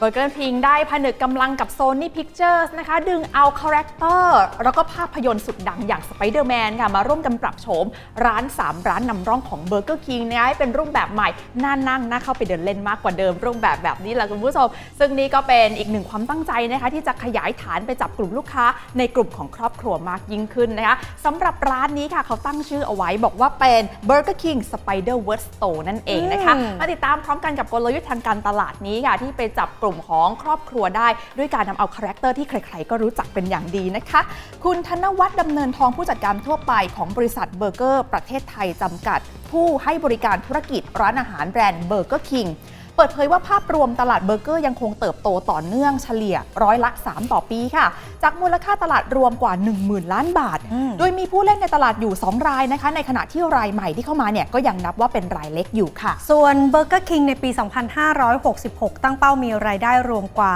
Burger King ได้ผนึกกำลังกับ Sony Pictures นะคะ ดึงเอาคาแรคเตอร์แล้วก็ภาพยนตร์สุดดังอย่าง Spider-Man ค่ะ มาร่วมกันปรับโฉม ร้าน 3 ร้านนำร่องของ Burger King นะคะให้เป็นรูปแบบใหม่ น่านั่งน่าเข้าไปเดินเล่นมากกว่าเดิม รูปแบบแบบนี้แหละคุณผู้ชม ซึ่งนี่ก็เป็นอีกหนึ่งความตั้งใจนะคะ ที่จะขยายฐานไปจับกลุ่มลูกค้า ในกลุ่มของครอบครัวมากยิ่งขึ้นนะคะสำหรับร้านนี้ค่ะเขาตั้งชื่อเอาไว้บอกว่าเป็น Burger King Spider-Verse Store นั่นเองนะคะอืมมาติดตามพร้อมกันกับกลยุทธ์ทางการตลาดนี้ค่ะที่ไปจับกลุ่มของครอบครัวได้ ด้วยการนำเอาคาแรคเตอร์ที่ใครๆ ก็รู้จักเป็นอย่างดีนะคะ คุณธนวัฒน์ดำเนินทองผู้จัดการทั่วไปของบริษัทเบอร์เกอร์ ประเทศไทยจำกัด ผู้ให้บริการธุรกิจร้านอาหารแบรนด์เบอร์เกอร์คิง เปิดเผยว่าภาพรวมตลาดเบอร์เกอร์ยังคงเติบโตต่อเนื่องเฉลี่ยร้อยละ 3 ต่อปีค่ะ จากมูลค่าตลาดรวมกว่า 10,000 ล้านบาท โดยมีผู้เล่นในตลาดอยู่ 2 รายนะคะ ในขณะที่รายใหม่ที่เข้ามาเนี่ยก็ยังนับว่าเป็นรายเล็กอยู่ค่ะ ส่วน Burger King ในปี 2566 ตั้งเป้ามีรายได้รวมกว่า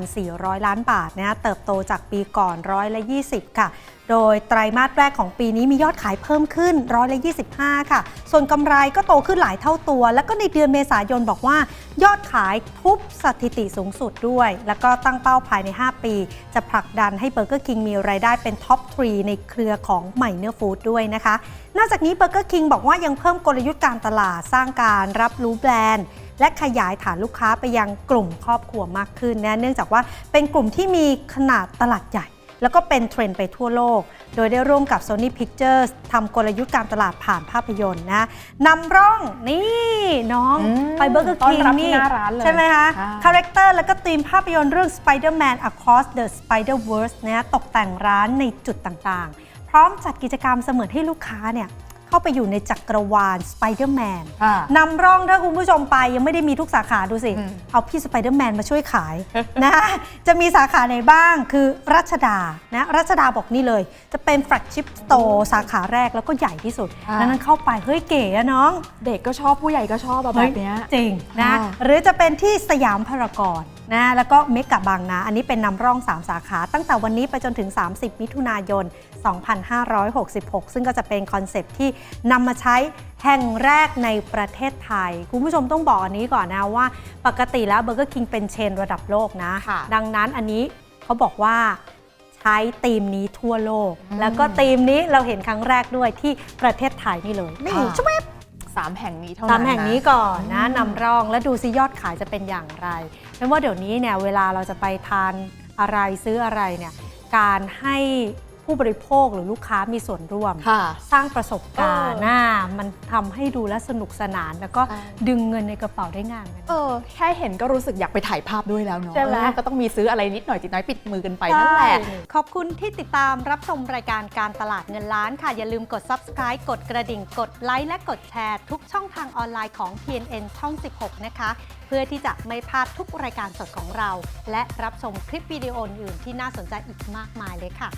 2,400 ล้านบาทนะเติบโตจากปีก่อนร้อยละ 20 ค่ะโดยไตรมาสแรกของปีนี้มียอดขายเพิ่มขึ้นร้อยละ25 ค่ะ ส่วนกำไรก็โตขึ้นหลายเท่าตัว แล้วก็ในเดือนเมษายนบอกว่ายอดขายทุบสถิติสูงสุดด้วย แล้วก็ตั้งเป้าภายใน 5 ปี จะผลักดันให้ Burger King มีรายได้เป็นท็อป 3 ในเครือของ m i n e r Food ด้วยนะคะ นอกจากนี้ Burger King บอกว่ายังเพิ่มกลยุทธ์การตลาดสร้างการรับรู้แบรนด์และขยายฐานลูกค้าไปยังกลุ่มครอบครัวมากขึ้นนะเนื่องจากว่าเป็นกลุ่มที่มีขนาดตลาดใหญ่ แล้วก็เป็นเทรนด์ไปทั่วโลก โดยได้ร่วมกับ Sony Pictures ทำกลยุทธ์การตลาดผ่านภาพยนตร์นะนำร่องนี่น้องอืมไป Burger ต้อน King รับที่นี่หน้าร้านเลยใช่ไหมคะค่ะ คาแรคเตอร์แล้วก็ธีมภาพยนตร์เรื่อง Spider-Man Across the Spider-Verse นะตกแต่งร้านในจุดต่างๆ พร้อมจัดกิจกรรมเสมือนให้ลูกค้าเนี่ย เข้าไปอยู่ในจักรวาล Spider-Man ค่ะนำร่องถ้าคุณผู้ชมไปยังไม่ได้มีทุกสาขาดูสิ อืม เอาพี่สไปเดอร์แมนมาช่วยขายนะจะมีสาขาไหนบ้างคือรัชดานะรัชดาบอกนี่เลย จะเป็นแฟลกชิพสโตร์สาขาแรกแล้วก็ใหญ่ที่สุดอ่า ดังนั้นเข้าไปเฮ้ยเก๋อะน้อง เด็กก็ชอบผู้ใหญ่ก็ชอบอะแบบเนี้ยจริงนะค่ะหรือจะเป็นที่สยามพารากอน นะแล้วก็เมกะบางนา อันนี้เป็นนำร่อง 3 สาขา ตั้งแต่วันนี้ไปจนถึง 30 มิถุนายน 2566 ซึ่งก็จะเป็นคอนเซปต์ที่นำมาใช้แห่งแรกในประเทศไทย คุณผู้ชมต้องบอกอันนี้ก่อนนะว่า ปกติแล้วเบอร์เกอร์คิงเป็นเชนระดับโลกนะค่ะดังนั้นอันนี้เขาบอกว่าใช้ธีมนี้ทั่วโลกอืมแล้วก็ธีมนี้เราเห็นครั้งแรกด้วยที่ประเทศไทยนี่เลยนี่ค่ะชวบสามแห่งนี้เท่านั้นตามแห่งนี้นะก่อนนะอืมนำร่องแล้วดูซิยอดขายจะเป็นอย่างไร ไม่ว่าเดี๋ยวนี้เนี่ยเวลาเราจะไปทานอะไรซื้ออะไรเนี่ยการให้ ผู้บริโภคหรือลูกค้ามีส่วนร่วม ค่ะ สร้างประสบการณ์เออ น่ามันทำให้ดูแลวสนุกสนาน แล้วก็ใช่ดึงเงินในกระเป๋าได้ง่ายเหมือนกัน เออแค่เห็นก็รู้สึกอยากไปถ่ายภาพด้วยแล้วเนาะใช่ไหม เออก็ต้องมีซื้ออะไรนิดหน่อยจิตน้อยปิดมือกันไปนั่นแหละ ขอบคุณที่ติดตามรับชมรายการการตลาดเงินล้านค่ะ อย่าลืมกด subscribe กดกระดิ่ง กดไลค์และกดแชร์ ทุกช่องทางออนไลน์ของ TNN ช่อง 16 นะคะ เพื่อที่จะไม่พลาดทุกรายการสดของเรา และรับชมคลิปวิดีโออื่นๆที่น่าสนใจอีกมากมายเลยค่ะ